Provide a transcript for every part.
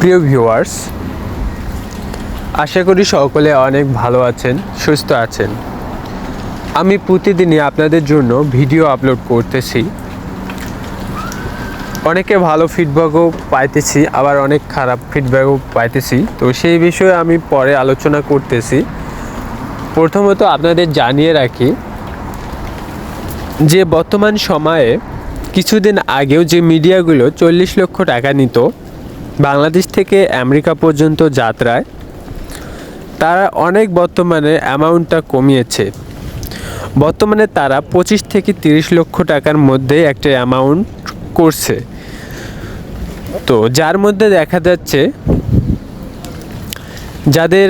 প্রিয় ভিউয়ার্স, আশা করি সকলে অনেক ভালো আছেন, সুস্থ আছেন। আমি প্রতিদিনই আপনাদের জন্য ভিডিও আপলোড করতেছি। অনেকে ভালো ফিডব্যাকও পাইতেছি, আবার অনেক খারাপ ফিডব্যাকও পাইতেছি। তো সেই বিষয়ে আমি পরে আলোচনা করতেছি। প্রথমত আপনাদের জানিয়ে রাখি যে বর্তমান সময়ে কিছুদিন আগেও যে মিডিয়াগুলো চল্লিশ লক্ষ টাকা নিত বাংলাদেশ থেকে আমেরিকা পর্যন্ত যাত্রায় তারা অনেক বর্তমানে অ্যামাউন্টটা কমিয়েছে। বর্তমানে তারা পঁচিশ থেকে তিরিশ লক্ষ টাকার মধ্যে একটা অ্যামাউন্ট করছে। তো যার মধ্যে দেখা যাচ্ছে, যাদের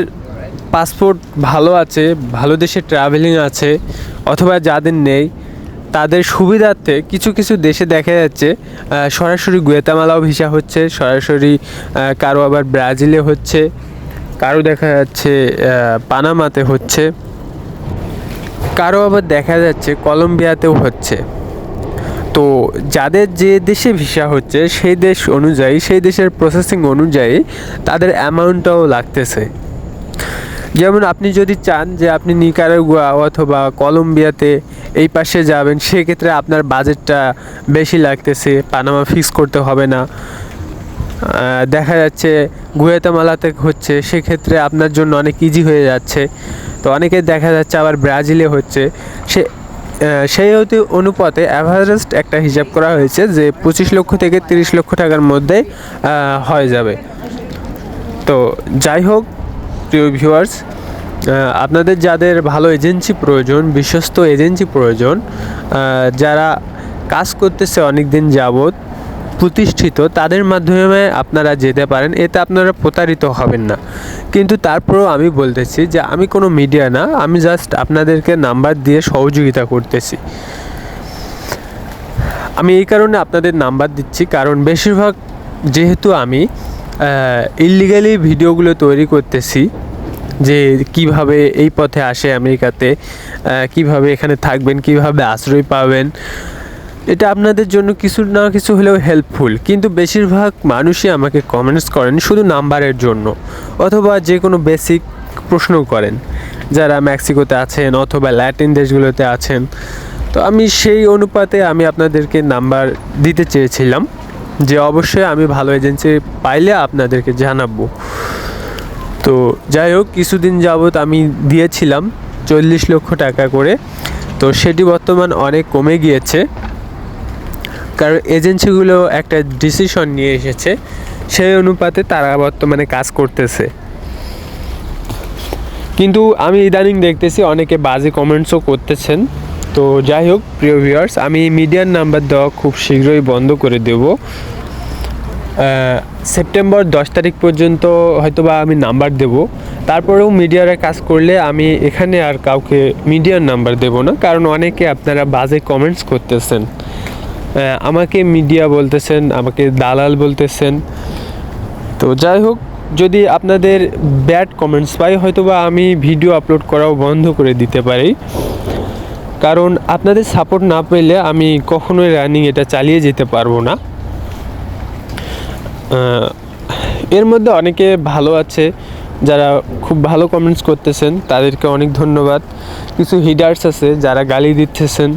পাসপোর্ট ভালো আছে, ভালো দেশে ট্রাভেলিং আছে, অথবা যাদের নেই তাদের সুবিধার্থে কিছু কিছু দেশে দেখা যাচ্ছে সরাসরি গুয়েতামালাও ভিসা হচ্ছে, সরাসরি কারও আবার ব্রাজিলে হচ্ছে, কারও দেখা যাচ্ছে পানামাতে হচ্ছে, কারও আবার দেখা যাচ্ছে কলম্বিয়াতেও হচ্ছে। তো যাদের যে দেশে ভিসা হচ্ছে, সেই দেশ অনুযায়ী, সেই দেশের প্রসেসিং অনুযায়ী তাদের অ্যামাউন্টটাও লাগতেছে। যেমন আপনি যদি চান যে আপনি নিকারাগুয়া অথবা কলম্বিয়াতে এই পাশে যাবেন, সেক্ষেত্রে আপনার বাজেটটা বেশি লাগতেছে পানামা ফিক্স করতে হবে না। দেখা যাচ্ছে গুয়েতামালাতে হচ্ছে, সেক্ষেত্রে আপনার জন্য অনেক ইজি হয়ে যাচ্ছে। তো অনেকে দেখা যাচ্ছে আবার ব্রাজিলে হচ্ছে। সে সেই অতি অনুপাতে অ্যাভারেস্ট একটা হিসাব করা হয়েছে যে পঁচিশ লক্ষ থেকে তিরিশ লক্ষ টাকার মধ্যে হয়ে যাবে। তো যাই হোক প্রিয় ভিউয়ার্স আপনাদের যাদের ভালো এজেন্সি প্রয়োজন, বিশ্বস্ত এজেন্সি প্রয়োজন যারা কাজ করতেছে অনেক দিন যাবৎ, প্রতিষ্ঠিত, তাদের মাধ্যমে আপনারা যেতে পারেন। এতে আপনারা প্রতারিত হবেন না। কিন্তু তারপরেও আমি বলতেছি যে, আমি কোনো মিডিয়া না, আমি জাস্ট আপনাদেরকে নাম্বার দিয়ে সহযোগিতা করতেছি। আমি এই কারণে আপনাদের নাম্বার দিচ্ছি, কারণ বেশিরভাগ, যেহেতু আমি ইললিগালি ভিডিওগুলো তৈরি করতেছি যে কীভাবে এই পথে আসে আমেরিকাতে কীভাবে এখানে থাকবেন, কীভাবে আশ্রয় পাবেন, এটা আপনাদের জন্য কিছু না কিছু হলেও হেল্পফুল কিন্তু বেশিরভাগ মানুষই আমাকে কমেন্টস করেন শুধু নাম্বারের জন্য, অথবা যে কোনো বেসিক প্রশ্ন করেন, যারা মেক্সিকোতে আছেন অথবা ল্যাটিন দেশগুলোতে আছেন। তো আমি সেই অনুপাতে আমি আপনাদেরকে নাম্বার দিতে চেয়েছিলাম। যে অবশ্যই আমি ভালো এজেন্সি পাইলে আপনাদেরকে জানাব। তো যাই হোক, কিছুদিন যাবৎ আমি দিয়েছিলাম চল্লিশ লক্ষ টাকা করে। তো সেটি বর্তমান অনেক কমে গিয়েছে। কারণ এজেন্সিগুলো একটা ডিসিশন নিয়ে এসেছে, সেই অনুপাতে তারা বর্তমানে কাজ করতেছে। কিন্তু আমি ইদানিং দেখতেছি অনেকে বাজে কমেন্টসও করতেছেন। তো যাই হোক, প্রিয় ভিউয়ার্স আমি মিডিয়ার নাম্বার দেওয়া খুব শীঘ্রই বন্ধ করে দেব। সেপ্টেম্বর দশ তারিখ পর্যন্ত হয়তোবা আমি নাম্বার দেব। তারপরেও মিডিয়ারে কাজ করলে আমি এখানে আর কাউকে মিডিয়ার নাম্বার দেব না, কারণ অনেকে আপনারা বাজে কমেন্টস করতেছেন। আমাকে মিডিয়া বলতেছেন, আমাকে দালাল বলতেছেন। তো যাই হোক, যদি আপনাদের ব্যাড কমেন্টস পাই, হয়তোবা আমি ভিডিও আপলোড করাও বন্ধ করে দিতে পারি। কারণ আপনাদের সাপোর্ট না পেলে আমি কখনোই রানিং এটা চালিয়ে যেতে পারব না। এর মধ্যে অনেকে ভালো আছে, যারা খুব ভালো কমেন্টস করতেছেন, তাদেরকে অনেক ধন্যবাদ। কিছু হিডার্স আছে যারা গালি দিতেছেন,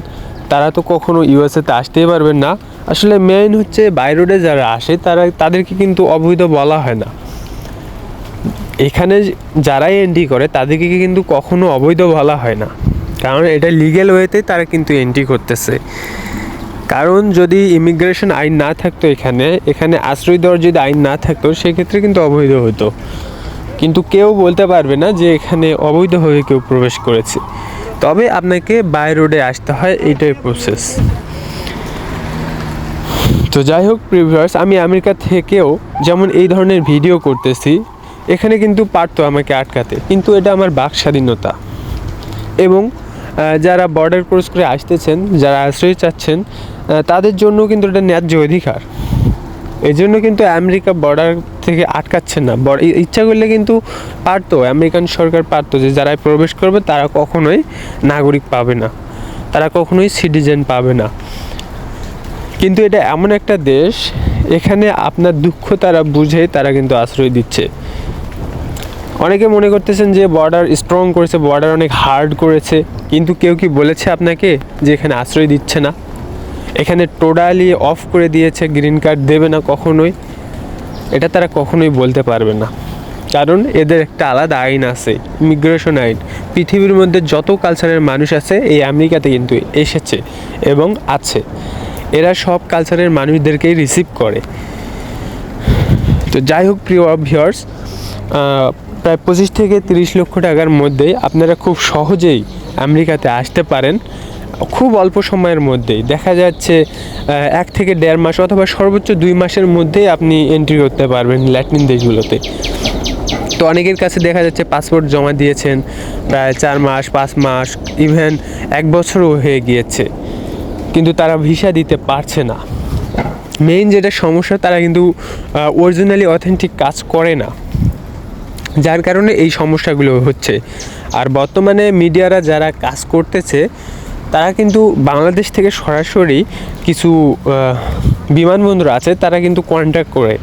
তারা তো কখনো ইউএসএতে আসতেই পারবেন না। আসলে মেইন হচ্ছে বাইরোডে যারা আসে, তারা, তাদেরকে কিন্তু অবৈধ বলা হয় না। এখানে যারাই এন্ট্রি করে, তাদেরকে কিন্তু কখনো অবৈধ বলা হয় না। কারণ এটা লিগেল ওয়েতে তারা কিন্তু এন্ট্রি করতেছে। কারণ যদি ইমিগ্রেশন আইন না থাকতো এখানে এখানে আশ্রয় দেওয়ার যদি আইন না থাকতো, সেক্ষেত্রে কিন্তু অবৈধ হতো। কিন্তু কেউ বলতে পারবে না যে এখানে অবৈধভাবে কেউ প্রবেশ করেছে। তবে আপনাকে বাই রোডে আসতে হয়, এইটাই প্রসেস তো যাই হোক প্রিভিয়ার্স আমি আমেরিকা থেকেও যেমন এই ধরনের ভিডিও করতেছি, এখানে কিন্তু পারতো আমাকে আটকাতে। কিন্তু এটা আমার বাক স্বাধীনতা এবং যারা বর্ডার ক্রস করে আসতেছেন, যারা আশ্রয় চাচ্ছেন তাদের জন্য কিন্তু এটা ন্যায্য অধিকার। এই জন্য কিন্তু আমেরিকা বর্ডার থেকে আটকাচ্ছে না। ইচ্ছা করলে কিন্তু পারতো, আমেরিকান সরকার পারতো যে যারা প্রবেশ করবে, তারা কখনোই নাগরিক পাবে না। তারা কখনোই সিটিজেন পাবে না। কিন্তু এটা এমন একটা দেশ, এখানে আপনার দুঃখ তারা বুঝে, তারা কিন্তু আশ্রয় দিচ্ছে। অনেকে মনে করতেছেন যে বর্ডার স্ট্রং করেছে বর্ডার অনেক হার্ড করেছে, কিন্তু কেউ কি বলেছে আপনাকে যে এখানে আশ্রয় দিচ্ছে না? এখানে টোটালি অফ করে দিয়েছে গ্রিন কার্ড দেবে না কখনোই। এটা তারা কখনোই বলতে পারবে না। কারণ এদের একটা আলাদা আইন আছে ইমিগ্রেশন আইন। পৃথিবীর মধ্যে যত কালচারের মানুষ আছে, এই আমেরিকাতে কিন্তু এসেছে এবং আছে। এরা সব কালচারের মানুষদেরকেই রিসিভ করে। তো যাই হোক, প্রিয় ভিউয়ার্স প্রায় পঁচিশ থেকে তিরিশ লক্ষ টাকার মধ্যে আপনারা খুব সহজেই আমেরিকাতে আসতে পারেন, খুব অল্প সময়ের মধ্যেই। দেখা যাচ্ছে এক থেকে দেড় মাস অথবা সর্বোচ্চ দুই মাসের মধ্যেই আপনি এন্ট্রি করতে পারবেন ল্যাটিন দেশগুলোতে। তো অনেকের কাছে দেখা যাচ্ছে পাসপোর্ট জমা দিয়েছেন, প্রায় চার মাস, পাঁচ মাস ইভেন এক বছরও হয়ে গিয়েছে। কিন্তু তারা ভিসা দিতে পারছে না। মেইন যেটা সমস্যা, তারা কিন্তু অরিজিনালি অথেন্টিক কাজ করে না। যার কারণে এই সমস্যাগুলো হচ্ছে। আর বর্তমানে মিডিয়ারা যারা কাজ করতেছে, তারা কিন্তু বাংলাদেশ থেকে সরাসরি কিছু বিমানবন্দর আছে, তারা কিন্তু কন্ট্যাক্ট করে।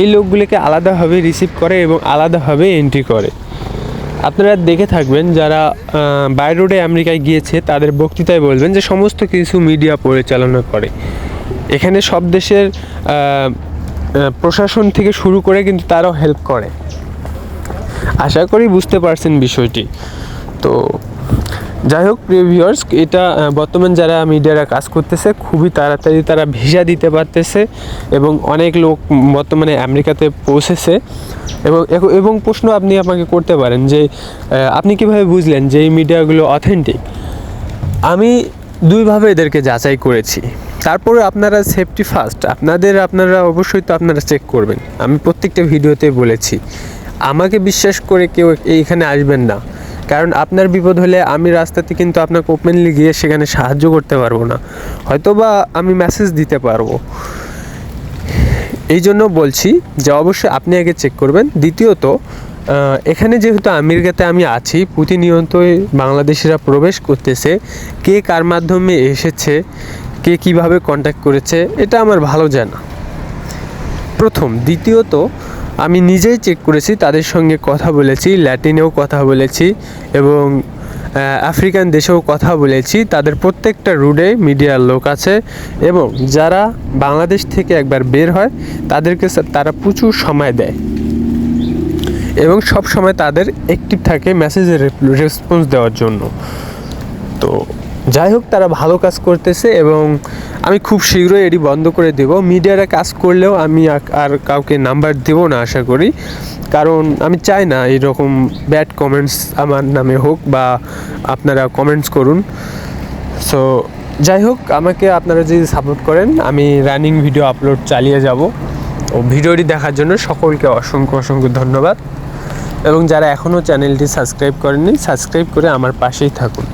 এই লোকগুলিকে আলাদাভাবে রিসিভ করে এবং আলাদাভাবে এন্ট্রি করে। আপনারা দেখে থাকবেন যারা বাই রোডে আমেরিকায় গিয়েছে, তাদের বক্তৃতায় বলবেন যে সমস্ত কিছু মিডিয়া পরিচালনা করে। এখানে সব দেশের প্রশাসন থেকে শুরু করে কিন্তু তারাও হেল্প করে। আশা করি বুঝতে পারছেন বিষয়টি। তো যাই হোক, প্রিয় ভিউয়ার্স এটা বর্তমান যারা মিডিয়ারা কাজ করতেছে, খুবই তাড়াতাড়ি তারা ভিসা দিতে পারতেছে এবং অনেক লোক বর্তমানে আমেরিকাতে পৌঁছেছে। এবং এবং প্রশ্ন আপনি আমাকে করতে পারেন যে আপনি কীভাবে বুঝলেন যে এই মিডিয়াগুলো অথেন্টিক আমি দুইভাবে এদেরকে যাচাই করেছি। তারপরে আপনারা সেফটি ফার্স্ট আপনাদের, আপনারা অবশ্যই তো আপনারা চেক করবেন। আমি প্রত্যেকটা ভিডিওতে বলেছি। আমাকে বিশ্বাস করে কেউ এইখানে আসবেন না। কারণ আপনার বিপদ হলে আমি রাস্তাতে কিন্তু আপনাকে ওপেনলি গিয়ে সেখানে সাহায্য করতে পারব না। হয়তো বা আমি মেসেজ দিতে পারব। এই জন্য বলছি যে অবশ্যই আপনি আগে চেক করবেন। দ্বিতীয়ত এখানে যেহেতু আমেরিকাতে আমি আছি, প্রতিনিয়তই বাংলাদেশিরা প্রবেশ করতেছে। কে কার মাধ্যমে এসেছে, কে কীভাবে কন্ট্যাক্ট করেছে, এটা আমার ভালো জানা। প্রথম, দ্বিতীয়ত আমি নিজেই চেক করেছি, তাদের সঙ্গে কথা বলেছি, ল্যাটিনেও কথা বলেছি এবং আফ্রিকান দেশেও কথা বলেছি। তাদের প্রত্যেকটা রুটে মিডিয়ার লোক আছে এবং যারা বাংলাদেশ থেকে একবার বের হয়, তাদেরকে তারা প্রচুর সময় দেয়। এবং সব সময় তাদের অ্যাক্টিভ থাকে মেসেজের রেসপন্স দেওয়ার জন্য। তো যাই হোক, তারা ভালো কাজ করতেছে এবং আমি খুব শীঘ্রই এটি বন্ধ করে দেব। মিডিয়ারা কাজ করলেও আমি আর- কাউকে নাম্বার দেব না, আশা করি। কারণ আমি চাই না এরকম ব্যাড কমেন্টস আমার নামে হোক বা আপনারা কমেন্টস করুন। সো যাই হোক, আমাকে আপনারা যদি সাপোর্ট করেন, আমি রানিং ভিডিও আপলোড চালিয়ে যাব। ও ভিডিওটি দেখার জন্য সকলকে অসংখ্য অসংখ্য ধন্যবাদ। এবং যারা এখনও চ্যানেলটি সাবস্ক্রাইব করেননি সাবস্ক্রাইব করে আমার পাশেই থাকুন।